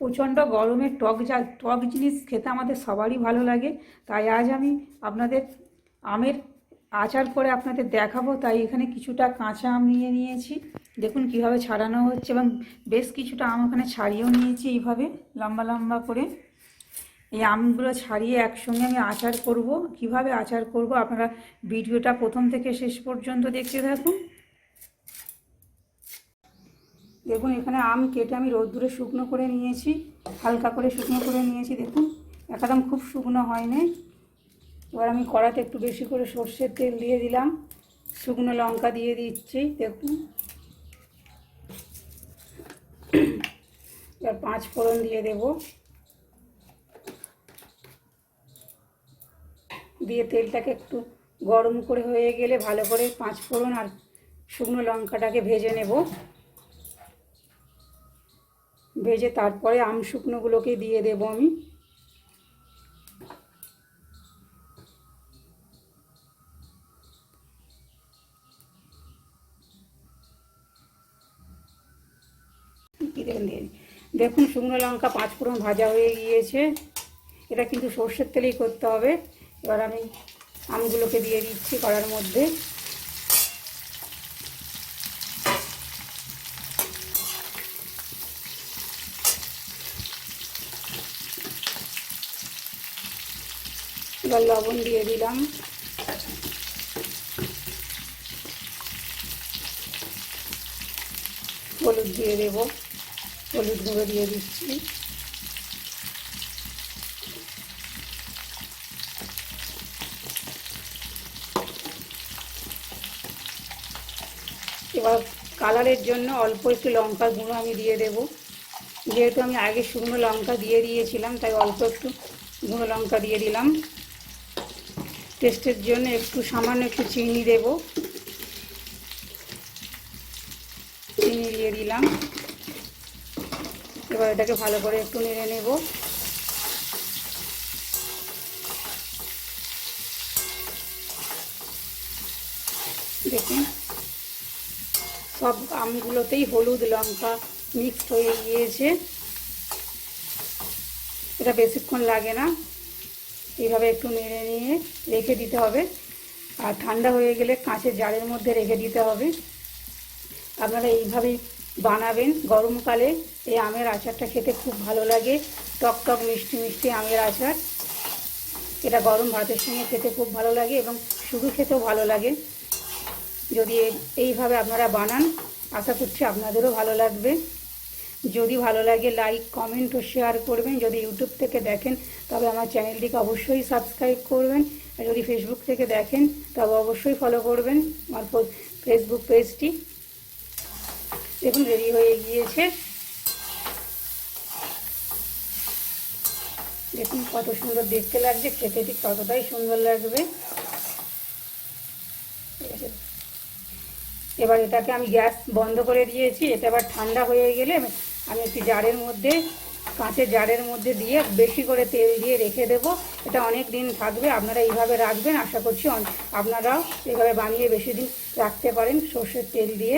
প্রচণ্ড গরমে টক যা টক জিনিস খেতে আমাদের সবারই ভালো লাগে। তাই আজ আমি আপনাদের আমের আচার করে আপনাদের দেখাবো। তাই এখানে কিছুটা কাঁচা আম নিয়ে নিয়েছি। দেখুন কীভাবে ছাড়ানো হচ্ছে এবং বেশ কিছুটা আম ওখানে ছাড়িয়েও নিয়েছি এইভাবে লম্বা লম্বা করে। এই আমগুলো ছাড়িয়ে একসঙ্গে আমি আচার করব। কীভাবে আচার করব আপনারা ভিডিওটা প্রথম থেকে শেষ পর্যন্ত দেখতে থাকুন। দেখুন, এখানে আম কেটে আমি রোদ্দুরে শুকনো করে নিয়েছি, হালকা করে শুকনো করে নিয়েছি, দেখুন, একদম খুব শুকনো হয়নি। এবার আমি কড়াতে একটু বেশি করে সর্ষের তেল দিয়ে দিলাম, শুকনো লঙ্কা দিয়ে দিচ্ছি, দেখুন। এবার পাঁচ ফোড়ন দিয়ে দেব। দিয়ে তেলটাকে একটু গরম করে হয়ে গেলে ভালো করে পাঁচ ফোড়ন আর শুকনো লঙ্কাটাকে ভেজে নেব। ভেজে তারপরে আম শুকনোগুলোকে দিয়ে দেব আমি। দেখুন, শুকনো লঙ্কা পাঁচ ফোড়ন ভাজা হয়ে গিয়েছে। এটা কিন্তু সর্ষের তেলেই করতে হবে। এবার আমি আমগুলোকে দিয়ে দিচ্ছি কড়ার মধ্যে। এবার লবণ দিয়ে দিলাম। হলুদ দিয়ে দেব। হলুদ গুঁড়ো দিয়ে দিচ্ছি। এবার কালারের জন্য অল্প একটু লঙ্কা গুঁড়ো আমি দিয়ে দেব। যেহেতু আমি আগে শুকনো লঙ্কা দিয়ে দিয়েছিলাম, তাই অল্প একটু গুঁড়ো লঙ্কা দিয়ে দিলাম। টেস্টের জন্য একটু সামান্য একটু চিনি দেব। চিনি দিয়ে দিলাম। এবার এটাকে ভালো করে একটু নেড়ে নেব। দেখুন, সব আমগুলোতেই হলুদ লঙ্কা মিক্সড হয়ে গিয়েছে। এটা বেশিক্ষণ লাগে না। এইভাবে একটু নেড়ে নিয়ে রেখে দিতে হবে। আর ঠান্ডা হয়ে গেলে কাঁচের জারের মধ্যে রেখে দিতে হবে। আপনারা এইভাবেই বানাবেন। গরমকালে এই আমের আচারটা খেতে খুব ভালো লাগে। টক টক, মিষ্টি মিষ্টি আমের আচার। এটা গরম ভাতের সঙ্গে খেতে খুব ভালো লাগে এবং শুধু খেতেও ভালো লাগে। যদি এইভাবে আপনারা বানান, আশা করছি আপনাদেরও ভালো লাগবে। যদি ভালো লাগে লাইক কমেন্ট ও শেয়ার করবেন। যদি ইউটিউব থেকে দেখেন, তবে আমার চ্যানেলটিকে অবশ্যই সাবস্ক্রাইব করবেন। আর যদি ফেসবুক থেকে দেখেন, তবে অবশ্যই ফলো করবেন আমার ফেসবুক পেজটি দেখুন রেডি হয়ে গিয়েছে। দেখুন, কত সুন্দর দেখতে লাগছে। খেতে ঠিক ততটাই সুন্দর লাগবে। ঠিক আছে। এবার এটাকে আমি গ্যাস বন্ধ করে দিয়েছি এটা এবার ঠান্ডা হয়ে গেলে আমি একটি জারের মধ্যে, কাঁচের জারের মধ্যে দিয়ে বেশি করে তেল দিয়ে রেখে দেব। এটা অনেক দিন থাকবে, আপনারা এইভাবে রাখবেন, আশা করছি আপনারাও এভাবে বানিয়ে বেশি দিন রাখতে পারেন সর্ষের তেল দিয়ে।